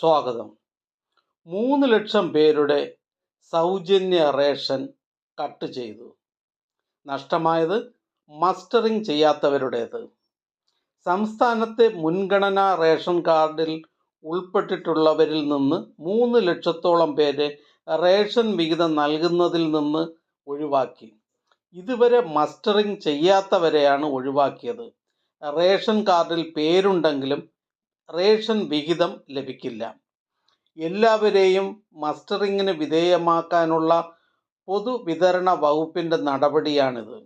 സ്വാഗതം. മൂന്ന് ലക്ഷം പേരുടെ സൗജന്യ റേഷൻ കട്ട് ചെയ്തു. നഷ്ടമായത് മസ്റ്ററിംഗ് ചെയ്യാത്തവരുടേത്. സംസ്ഥാനത്തെ മുൻഗണനാ റേഷൻ കാർഡിൽ ഉൾപ്പെട്ടിട്ടുള്ളവരിൽ നിന്ന് മൂന്ന് ലക്ഷത്തോളം പേരെ റേഷൻ വിഹിതം നൽകുന്നതിൽ നിന്ന് ഒഴിവാക്കി. ഇതുവരെ മസ്റ്ററിംഗ് ചെയ്യാത്തവരെയാണ് ഒഴിവാക്കിയത്. റേഷൻ കാർഡിൽ പേരുണ്ടെങ്കിലും റേഷൻ വിഹിതം ലഭിക്കില്ല. എല്ലാവരെയും മസ്റ്ററിങ്ങിന് വിധേയമാക്കാനുള്ള പൊതുവിതരണ വകുപ്പിന്റെ നടപടിയാണിത്.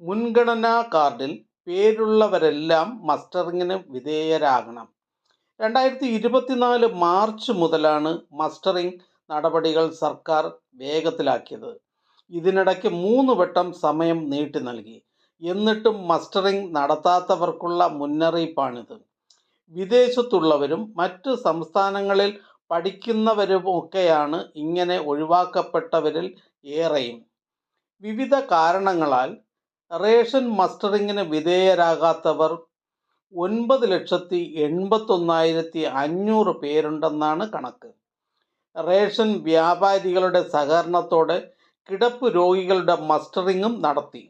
മുൻഗണനാ കാർഡിൽ പേരുള്ളവരെല്ലാം മസ്റ്ററിങ്ങിന് വിധേയരാകണം. രണ്ടായിരത്തി ഇരുപത്തിനാല് മാർച്ച് മുതലാണ് മസ്റ്ററിംഗ് നടപടികൾ സർക്കാർ വേഗത്തിലാക്കിയത്. ഇതിനിടയ്ക്ക് മൂന്ന് വട്ടം സമയം നീട്ടി നൽകി. എന്നിട്ടും മസ്റ്ററിംഗ് നടത്താത്തവർക്കുള്ള മുന്നറിയിപ്പാണിത്. വിദേശത്തുള്ളവരും മറ്റ് സംസ്ഥാനങ്ങളിൽ പഠിക്കുന്നവരുമൊക്കെയാണ് ഇങ്ങനെ ഒഴിവാക്കപ്പെട്ടവരിൽ ഏറെയും. വിവിധ കാരണങ്ങളാൽ റേഷൻ മസ്റ്ററിങ്ങിന് വിധേയരാകാത്തവർ ഒൻപത് ലക്ഷത്തി എൺപത്തൊന്നായിരത്തി അഞ്ഞൂറ് പേരുണ്ടെന്നാണ് കണക്ക്. റേഷൻ വ്യാപാരികളുടെ സഹകരണത്തോടെ കിടപ്പ് രോഗികളുടെ മസ്റ്ററിങ്ങും നടത്തി.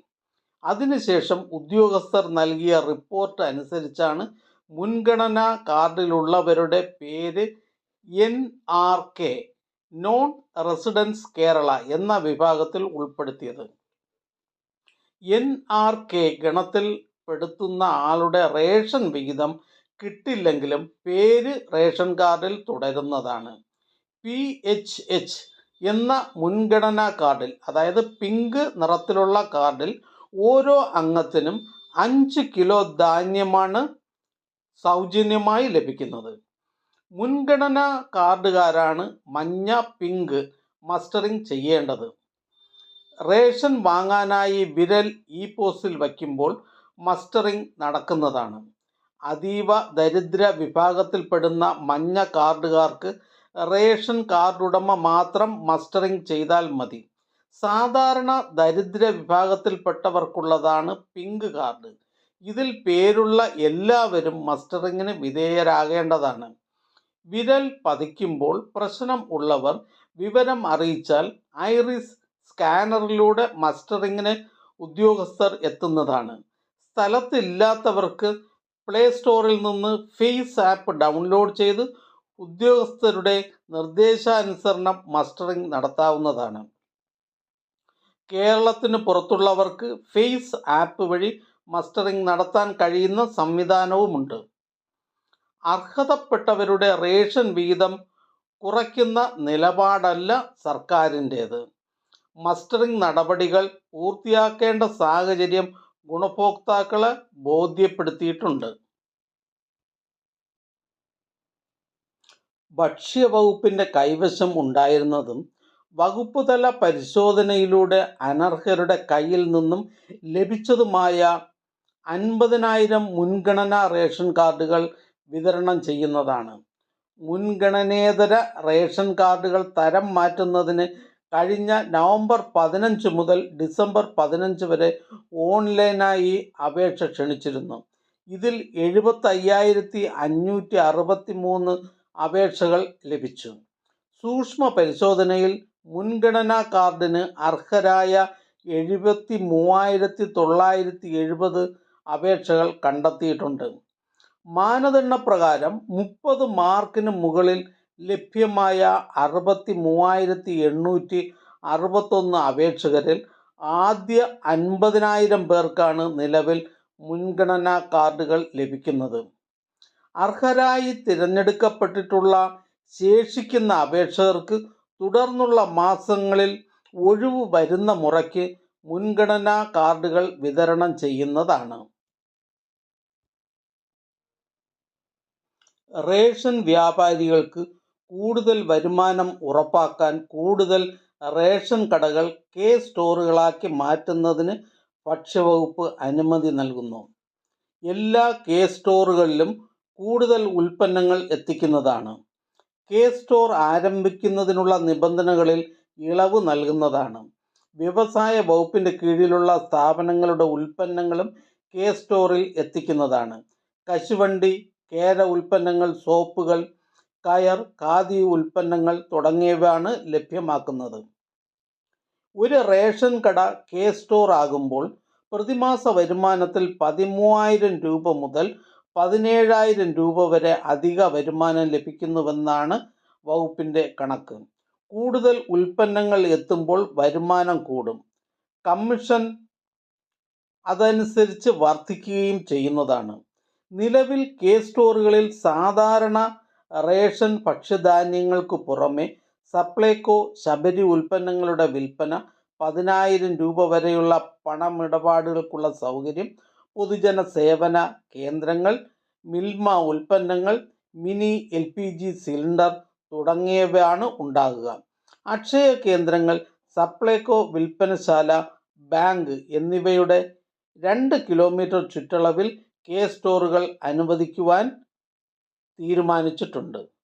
അതിനുശേഷം ഉദ്യോഗസ്ഥർ നൽകിയ റിപ്പോർട്ട് അനുസരിച്ചാണ് മുൻഗണനാ കാർഡിലുള്ളവരുടെ പേര് N R K non residence Kerala എന്ന വിഭാഗത്തിൽ ഉൾപ്പെടുത്തിയത്. എൻ ആർ കെ ഗണത്തിൽ പെടുത്തുന്ന ആളുടെ റേഷൻ വിഹിതം കിട്ടില്ലെങ്കിലും പേര് റേഷൻ കാർഡിൽ തുടരുന്നതാണ്. പി എച്ച് എച്ച് എന്ന മുൻഗണനാ കാർഡിൽ അതായത് പിങ്ക് നിറത്തിലുള്ള കാർഡിൽ ഓരോ അംഗത്തിനും അഞ്ച് കിലോ ധാന്യമാണ് സൗജന്യമായി ലഭിക്കുന്നത്. മുൻഗണനാ കാർഡുകാരാണ് മഞ്ഞ പിങ്ക് മസ്റ്ററിംഗ് ചെയ്യേണ്ടത്. റേഷൻ വാങ്ങാനായി വിരൽ ഇ പോസ്റ്റിൽ വയ്ക്കുമ്പോൾ മസ്റ്ററിംഗ് നടക്കുന്നതാണ്. അതീവ ദരിദ്ര വിഭാഗത്തിൽപ്പെടുന്ന മഞ്ഞ കാർഡുകാർക്ക് റേഷൻ കാർഡുടമ മാത്രം മസ്റ്ററിംഗ് ചെയ്താൽ മതി. സാധാരണ ദരിദ്ര വിഭാഗത്തിൽപ്പെട്ടവർക്കുള്ളതാണ് പിങ്ക് കാർഡ്. ഇതിൽ പേരുള്ള എല്ലാവരും മസ്റ്ററിങ്ങിന് വിധേയരാകേണ്ടതാണ്. വിരൽ പതിക്കുമ്പോൾ പ്രശ്നം ഉള്ളവർ വിവരം അറിയിച്ചാൽ ഐറിസ് സ്കാനറിലൂടെ മസ്റ്ററിങ്ങിന് ഉദ്യോഗസ്ഥർ എത്തുന്നതാണ്. സ്ഥലത്തില്ലാത്തവർക്ക് പ്ലേ സ്റ്റോറിൽ നിന്ന് ഫേസ് ആപ്പ് ഡൗൺലോഡ് ചെയ്ത് ഉദ്യോഗസ്ഥരുടെ നിർദ്ദേശാനുസരണം മസ്റ്ററിംഗ് നടത്താവുന്നതാണ്. കേരളത്തിന് പുറത്തുള്ളവർക്ക് ഫേസ് ആപ്പ് വഴി മസ്റ്ററിംഗ് നടത്താൻ കഴിയുന്ന സംവിധാനവുമുണ്ട്. അർഹതപ്പെട്ടവരുടെ റേഷൻ വീതം കുറയ്ക്കുന്ന നിലപാടല്ല സർക്കാരിന്റേത്. മസ്റ്ററിംഗ് നടപടികൾ പൂർത്തിയാക്കേണ്ട സാഹചര്യം ഗുണഭോക്താക്കളെ ബോധ്യപ്പെടുത്തിയിട്ടുണ്ട്. ഭക്ഷ്യവകുപ്പിന്റെ കൈവശം ഉണ്ടായിരുന്നതും വകുപ്പുതല പരിശോധനയിലൂടെ അനർഹരുടെ കയ്യിൽ നിന്നും ലഭിച്ചതുമായ അൻപതിനായിരം മുൻഗണനാ റേഷൻ കാർഡുകൾ വിതരണം ചെയ്യുന്നതാണ്. മുൻഗണനേതര റേഷൻ കാർഡുകൾ തരം മാറ്റുന്നതിന് കഴിഞ്ഞ നവംബർ പതിനഞ്ച് മുതൽ ഡിസംബർ പതിനഞ്ച് വരെ ഓൺലൈനായി അപേക്ഷ ക്ഷണിച്ചിരുന്നു. ഇതിൽ എഴുപത്തയ്യായിരത്തി അഞ്ഞൂറ്റി അറുപത്തി മൂന്ന് അപേക്ഷകൾ ലഭിച്ചു. സൂക്ഷ്മ പരിശോധനയിൽ മുൻഗണനാ കാർഡിന് അർഹരായ എഴുപത്തി മൂവായിരത്തി തൊള്ളായിരത്തി എഴുപത് അപേക്ഷകൾ കണ്ടെത്തിയിട്ടുണ്ട്. മാനദണ്ഡപ്രകാരം മുപ്പത് മാർക്കിന് മുകളിൽ ലഭ്യമായ അറുപത്തി മൂവായിരത്തി എണ്ണൂറ്റി അറുപത്തൊന്ന് അപേക്ഷകരിൽ ആദ്യ അൻപതിനായിരം പേർക്കാണ് നിലവിൽ മുൻഗണനാ കാർഡുകൾ ലഭിക്കുന്നത്. അർഹരായി തിരഞ്ഞെടുക്കപ്പെട്ടിട്ടുള്ള ശേഷിക്കുന്ന അപേക്ഷകർക്ക് തുടർന്നുള്ള മാസങ്ങളിൽ ഒഴിവ് വരുന്ന മുറയ്ക്ക് മുൻഗണനാ കാർഡുകൾ വിതരണം ചെയ്യുന്നതാണ്. റേഷൻ വ്യാപാരികൾക്ക് കൂടുതൽ വരുമാനം ഉറപ്പാക്കാൻ കൂടുതൽ റേഷൻ കടകൾ കെ സ്റ്റോറുകളാക്കി മാറ്റുന്നതിന് ഭക്ഷ്യവകുപ്പ് അനുമതി നൽകുന്നു. എല്ലാ കെ സ്റ്റോറുകളിലും കൂടുതൽ ഉൽപ്പന്നങ്ങൾ എത്തിക്കുന്നതാണ്. കെ സ്റ്റോർ ആരംഭിക്കുന്നതിനുള്ള നിബന്ധനകളിൽ ഇളവ് നൽകുന്നതാണ്. വ്യവസായ വകുപ്പിന്റെ കീഴിലുള്ള സ്ഥാപനങ്ങളുടെ ഉൽപ്പന്നങ്ങളും കെ സ്റ്റോറിൽ എത്തിക്കുന്നതാണ്. കശുവണ്ടി കേര ഉൽപ്പന്നങ്ങൾ സോപ്പുകൾ കയർ ഖാദി ഉൽപ്പന്നങ്ങൾ തുടങ്ങിയവയാണ് ലഭ്യമാക്കുന്നത്. ഒരു റേഷൻ കട കെ സ്റ്റോർ ആകുമ്പോൾ പ്രതിമാസ വരുമാനത്തിൽ പതിമൂവായിരം രൂപ മുതൽ പതിനേഴായിരം രൂപ വരെ അധിക വരുമാനം ലഭിക്കുന്നുവെന്നാണ് വകുപ്പിന്റെ കണക്ക്. കൂടുതൽ ഉൽപ്പന്നങ്ങൾ എത്തുമ്പോൾ വരുമാനം കൂടും. കമ്മീഷൻ അതനുസരിച്ച് വർദ്ധിക്കുകയും ചെയ്യുന്നതാണ്. നിലവിൽ കെ സ്റ്റോറുകളിൽ സാധാരണ റേഷൻ ഭക്ഷ്യധാന്യങ്ങൾക്ക് പുറമെ സപ്ലൈകോ ശബരി ഉൽപ്പന്നങ്ങളുടെ വിൽപ്പന പതിനായിരം രൂപ വരെയുള്ള പണമിടപാടുകൾക്കുള്ള സൗകര്യം പൊതുജന സേവന കേന്ദ്രങ്ങൾ മിൽമ ഉൽപ്പന്നങ്ങൾ mini L P G cylinder തുടങ്ങിയവയാണ് ഉണ്ടാകുക. അക്ഷയ കേന്ദ്രങ്ങൾ സപ്ലൈകോ വിൽപ്പനശാല ബാങ്ക് എന്നിവയുടെ രണ്ട് കിലോമീറ്റർ ചുറ്റളവിൽ കെ സ്റ്റോറുകൾ അനുവദിക്കുവാൻ തീരുമാനിച്ചിട്ടുണ്ട്.